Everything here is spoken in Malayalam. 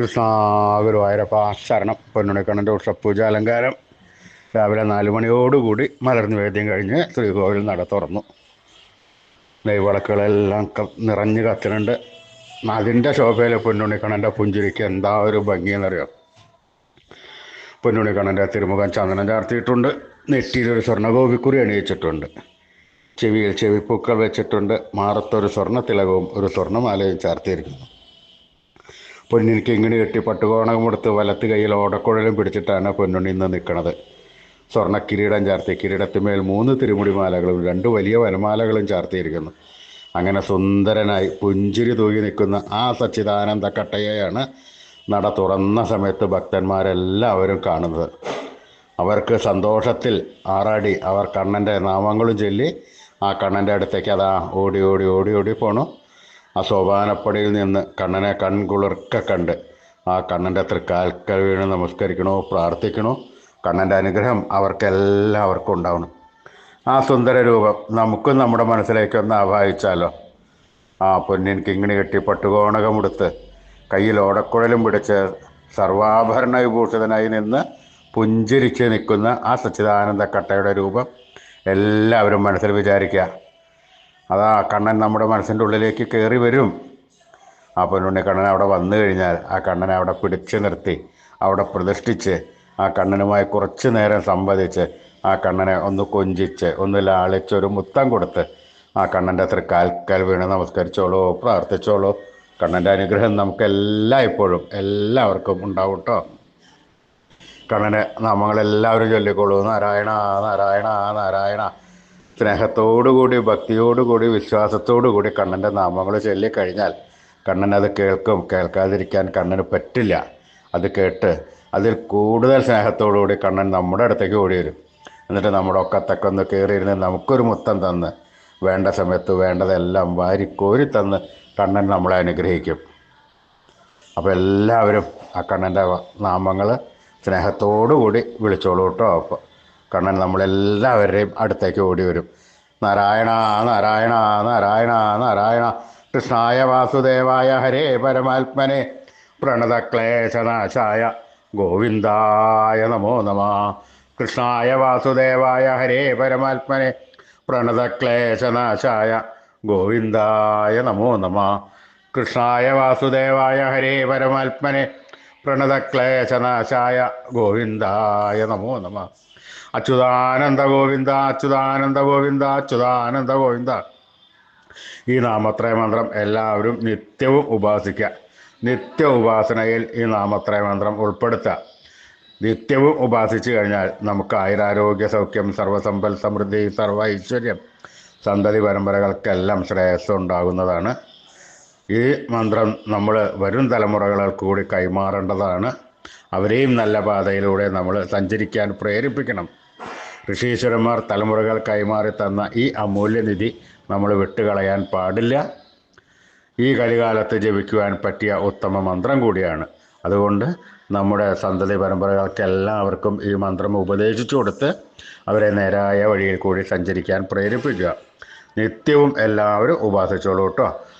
കൃഷ്ണ ഗുരുവായൂരപ്പ ശരണം പൊന്നുണിക്കണ്ണന്റെ ഉഷപ്പൂജ അലങ്കാരം രാവിലെ നാല് മണിയോടുകൂടി മലർന്നു വേദ്യം കഴിഞ്ഞ് ശ്രീകോവിൽ നട തുറന്നു. നെയ്വിളക്കുകളെല്ലാം നിറഞ്ഞ് കത്തുന്നുണ്ട് അതിന്റെ ശോഭയിൽ പൊന്നുണിക്കണ്ണന്റെ പുഞ്ചിരിക്ക് എന്താ ഒരു ഭംഗിയെന്നറിയോ? പൊന്നുണിക്കണ്ണന്റെ തിരുമുഖം ചന്ദനം ചാർത്തിയിട്ടുണ്ട്. നെറ്റിയിലൊരു സ്വർണഗോപിക്കുറി അണിയിച്ചിട്ടുണ്ട്. ചെവിയിൽ ചെവിപ്പൂക്കൾ വെച്ചിട്ടുണ്ട്. മാറത്തൊരു സ്വർണ തിലകവും ഒരു സ്വർണമാലയും ചാർത്തിയിരിക്കുന്നു. പൊന്നിനിക്ക് ഇങ്ങനെ കെട്ടി പട്ടുകോണകം എടുത്ത് വലത്ത് കൈയിൽ ഓടക്കുഴലും പിടിച്ചിട്ടാണ് പൊന്നുണ്ണി ഇന്ന് നിൽക്കുന്നത് സ്വർണ കിരീടം ചാർത്തി കിരീടത്തിന്മേൽ മൂന്ന് തിരുമുടി മാലകളും രണ്ട് വലിയ വനമാലകളും ചാർത്തിയിരിക്കുന്നു. അങ്ങനെ സുന്ദരനായി പുഞ്ചിരി തൂകി നിൽക്കുന്ന ആ സച്ചിദാനന്ദ കട്ടയെയാണ് നട തുറന്ന സമയത്ത് ഭക്തന്മാരെല്ലാവരും കാണുന്നത്. അവർക്ക് സന്തോഷത്തിൽ ആറാടി അവർ കണ്ണന്റെ നാമങ്ങളും ചൊല്ലി ആ കണ്ണന്റെ അടുത്തേക്ക് അതാ ഓടി ഓടി ഓടി ഓടി പോണു. ആ സോപാനപ്പടിയിൽ നിന്ന് കണ്ണനെ കൺകുളിർക്ക കണ്ട് ആ കണ്ണന്റെ തൃക്കാൽക്കൽ വീണ് നമസ്കരിക്കണോ പ്രാർത്ഥിക്കണോ? കണ്ണന്റെ അനുഗ്രഹം അവർക്കെല്ലാവർക്കും ഉണ്ടാവണം. ആ സുന്ദര രൂപം നമുക്കും നമ്മുടെ മനസ്സിലേക്ക് ഒന്ന് ആവാഹിച്ചാലോ? ആ പൊന്നിൻ കിങ്ങിണി കെട്ടി പട്ടുകോണകമെടുത്ത് കയ്യിൽ ഓടക്കുഴലും പിടിച്ച് സർവാഭരണ വിഭൂഷിതനായി നിന്ന് പുഞ്ചിരിച്ച് നിൽക്കുന്ന ആ സച്ചിദാനന്ദ കട്ടയുടെ രൂപം എല്ലാവരും മനസ്സിൽ വിചാരിക്കുക. അതാ കണ്ണൻ നമ്മുടെ മനസ്സിന്റെ ഉള്ളിലേക്ക് കയറി വരും. ആ ഉണ്ണി കണ്ണൻ അവിടെ വന്നു കഴിഞ്ഞാൽ ആ കണ്ണനെ അവിടെ പിടിച്ചു നിർത്തി അവിടെ പ്രതിഷ്ഠിച്ച് ആ കണ്ണനുമായി കുറച്ച് നേരം സംവദിച്ച് ആ കണ്ണനെ ഒന്ന് കൊഞ്ചിച്ച് ഒന്ന് ലാളിച്ച് ഒരു മുത്തം കൊടുത്ത് ആ കണ്ണന്റെ അത്ര കാൽക്കാൽ വീണ് നമസ്കരിച്ചോളൂ പ്രാർത്ഥിച്ചോളൂ. കണ്ണന്റെ അനുഗ്രഹം നമുക്ക് എല്ലായ്പ്പോഴും എല്ലാവർക്കും ഉണ്ടാവും കേട്ടോ. കണ്ണനെ നമ്മളെല്ലാവരും ചൊല്ലിക്കോളൂ നാരായണ നാരായണ നാരായണ. സ്നേഹത്തോടുകൂടി ഭക്തിയോടുകൂടി വിശ്വാസത്തോടുകൂടി കണ്ണന്റെ നാമങ്ങൾ ചൊല്ലിക്കഴിഞ്ഞാൽ കണ്ണൻ അത് കേൾക്കും. കേൾക്കാതിരിക്കാൻ കണ്ണന് പറ്റില്ല. അത് കേട്ട് അതിൽ കൂടുതൽ സ്നേഹത്തോടുകൂടി കണ്ണൻ നമ്മുടെ അടുത്തേക്ക് ഓടി വരും എന്നിട്ട് നമ്മുടെ ഒക്കത്തൊക്കെ ഒന്ന് കയറിയിരുന്ന് നമുക്കൊരു മുത്തം തന്ന് വേണ്ട സമയത്ത് വേണ്ടതെല്ലാം വാരി വാരിക്കോരി തന്ന് കണ്ണൻ നമ്മളെ അനുഗ്രഹിക്കും. അപ്പോൾ എല്ലാവരും ആ കണ്ണന്റെ നാമങ്ങൾ സ്നേഹത്തോടുകൂടി വിളിച്ചോളൂ കേട്ടോ. അപ്പോൾ കണ്ണൻ നമ്മളെല്ലാവരുടെയും അടുത്തേക്ക് ഓടി വരും. നാരായണ നാരായണ നാരായണ നാരായണ. കൃഷ്ണായ വാസുദേവായ ഹരേ പരമാത്മനെ. പ്രണതക്ലേശനാശായ ഗോവിന്ദായ നമോ നമ. കൃഷ്ണായ വാസുദേവായ ഹരേ പരമാത്മനെ. പ്രണതക്ലേശനാശായ ഗോവിന്ദായ നമോ നമ. കൃഷ്ണായ വാസുദേവായ ഹരേ പരമാത്മനെ. പ്രണതക്ലേശനാശായ ഗോവിന്ദായ നമോ നമ. അച്യുതാനന്ദ ഗോവിന്ദ അച്യുതാനന്ദ ഗോവിന്ദ അച്യുതാനന്ദ ഗോവിന്ദ. ഈ നാമത്രയ മന്ത്രം എല്ലാവരും നിത്യവും ഉപാസിക്കുക നിത്യ ഉപാസനയിൽ ഈ നാമത്രയ മന്ത്രം ഉൾപ്പെടുത്തുക. നിത്യവും ഉപാസിച്ചു കഴിഞ്ഞാൽ നമുക്ക് ആയുരാരോഗ്യ സൗഖ്യം സർവസമ്പൽ സമൃദ്ധി സർവ ഐശ്വര്യം സന്തതി പരമ്പരകൾക്കെല്ലാം ശ്രേയസ് ഉണ്ടാകുന്നതാണ് ഈ മന്ത്രം നമ്മൾ വരും തലമുറകൾക്ക് കൂടി കൈമാറേണ്ടതാണ്. അവരെയും നല്ല പാതയിലൂടെ നമ്മൾ സഞ്ചരിക്കാൻ പ്രേരിപ്പിക്കണം. ഋഷീശ്വരന്മാർ തലമുറകൾ കൈമാറി തന്ന ഈ അമൂല്യനിധി നമ്മൾ വിട്ടുകളയാൻ പാടില്ല. ഈ കലികാലത്ത് ജപിക്കുവാൻ പറ്റിയ ഉത്തമ മന്ത്രം കൂടിയാണ്. അതുകൊണ്ട് നമ്മുടെ സന്തതി പരമ്പരകൾക്ക് എല്ലാവർക്കും ഈ മന്ത്രം ഉപദേശിച്ചു കൊടുത്ത് അവരെ നേരായ വഴിയിൽ കൂടി സഞ്ചരിക്കാൻ പ്രേരിപ്പിക്കുക. നിത്യവും എല്ലാവരും ഉപാസിച്ചോളൂ കേട്ടോ.